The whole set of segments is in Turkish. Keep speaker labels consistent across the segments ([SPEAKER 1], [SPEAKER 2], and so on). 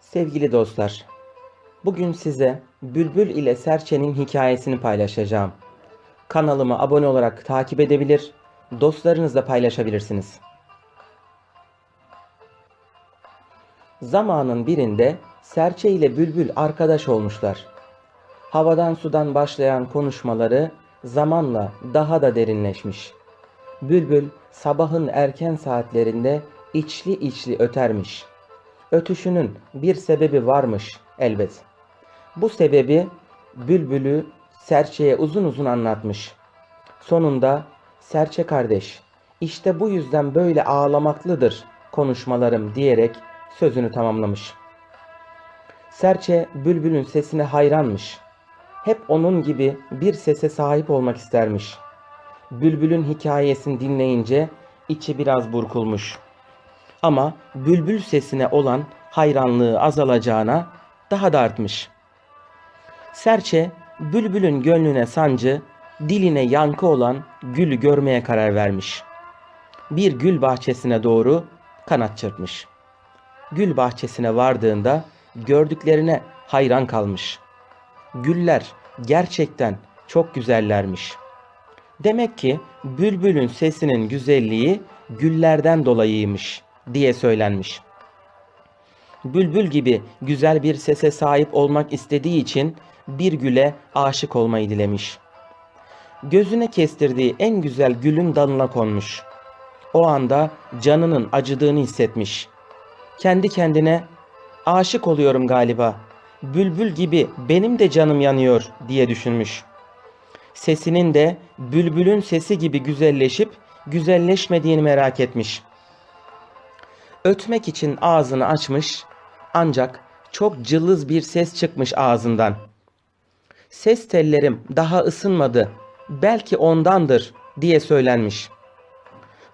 [SPEAKER 1] Sevgili dostlar, bugün size Bülbül ile Serçe'nin hikayesini paylaşacağım. Kanalıma abone olarak takip edebilir, dostlarınızla paylaşabilirsiniz. Zamanın birinde Serçe ile Bülbül arkadaş olmuşlar. Havadan sudan başlayan konuşmaları zamanla daha da derinleşmiş. Bülbül sabahın erken saatlerinde içli içli ötermiş. Ötüşünün bir sebebi varmış elbet. Bu sebebi Bülbül'ü Serçe'ye uzun uzun anlatmış. Sonunda Serçe kardeş, işte bu yüzden böyle ağlamaklıdır konuşmalarım diyerek sözünü tamamlamış. Serçe Bülbül'ün sesine hayranmış. Hep onun gibi bir sese sahip olmak istermiş. Bülbül'ün hikayesini dinleyince içi biraz burkulmuş. Ama bülbül sesine olan hayranlığı azalacağına daha da artmış. Serçe bülbülün gönlüne sancı, diline yankı olan gülü görmeye karar vermiş. Bir gül bahçesine doğru kanat çırpmış. Gül bahçesine vardığında gördüklerine hayran kalmış. Güller gerçekten çok güzellermiş. Demek ki bülbülün sesinin güzelliği güllerden dolayıymış diye söylenmiş. Bülbül gibi güzel bir sese sahip olmak istediği için bir güle aşık olmayı dilemiş. Gözüne kestirdiği en güzel gülün dalına konmuş. O anda canının acıdığını hissetmiş. Kendi kendine aşık oluyorum galiba. Bülbül gibi benim de canım yanıyor diye düşünmüş. Sesinin de bülbülün sesi gibi güzelleşip güzelleşmediğini merak etmiş. Ötmek için ağzını açmış ancak çok cılız bir ses çıkmış ağzından. Ses tellerim daha ısınmadı. Belki ondandır diye söylenmiş.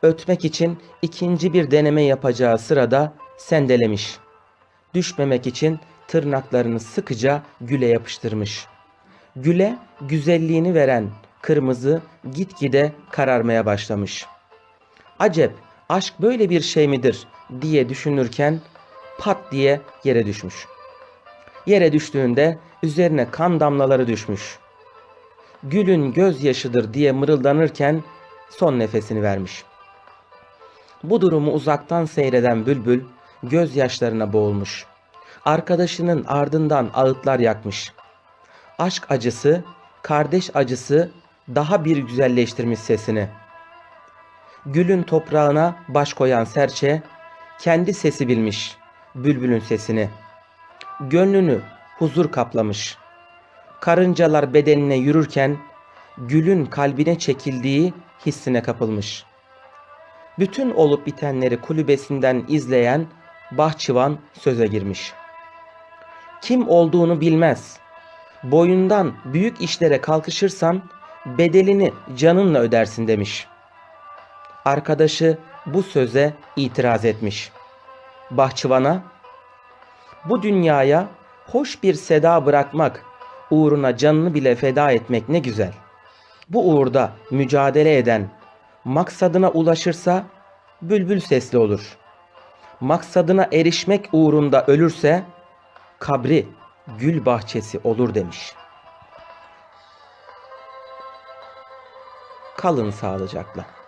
[SPEAKER 1] Ötmek için ikinci bir deneme yapacağı sırada sendelemiş. Düşmemek için tırnaklarını sıkıca güle yapıştırmış. Güle güzelliğini veren kırmızı gitgide kararmaya başlamış. Acep aşk böyle bir şey midir diye düşünürken pat diye yere düşmüş. Yere düştüğünde üzerine kan damlaları düşmüş. Gülün gözyaşıdır diye mırıldanırken son nefesini vermiş. Bu durumu uzaktan seyreden bülbül gözyaşlarına boğulmuş. Arkadaşının ardından ağıtlar yakmış. Aşk acısı, kardeş acısı daha bir güzelleştirmiş sesini. Gülün toprağına baş koyan serçe kendi sesi bilmiş bülbülün sesini. Gönlünü huzur kaplamış. Karıncalar bedenine yürürken gülün kalbine çekildiği hissine kapılmış. Bütün olup bitenleri kulübesinden izleyen bahçıvan söze girmiş. Kim olduğunu bilmez. Boyundan büyük işlere kalkışırsan bedelini canınla ödersin demiş. Arkadaşı bu söze itiraz etmiş. Bahçıvana bu dünyaya hoş bir seda bırakmak, uğruna canını bile feda etmek ne güzel. Bu uğurda mücadele eden, maksadına ulaşırsa bülbül sesli olur. Maksadına erişmek uğrunda ölürse kabri gül bahçesi olur demiş. Kalın sağlıcakla.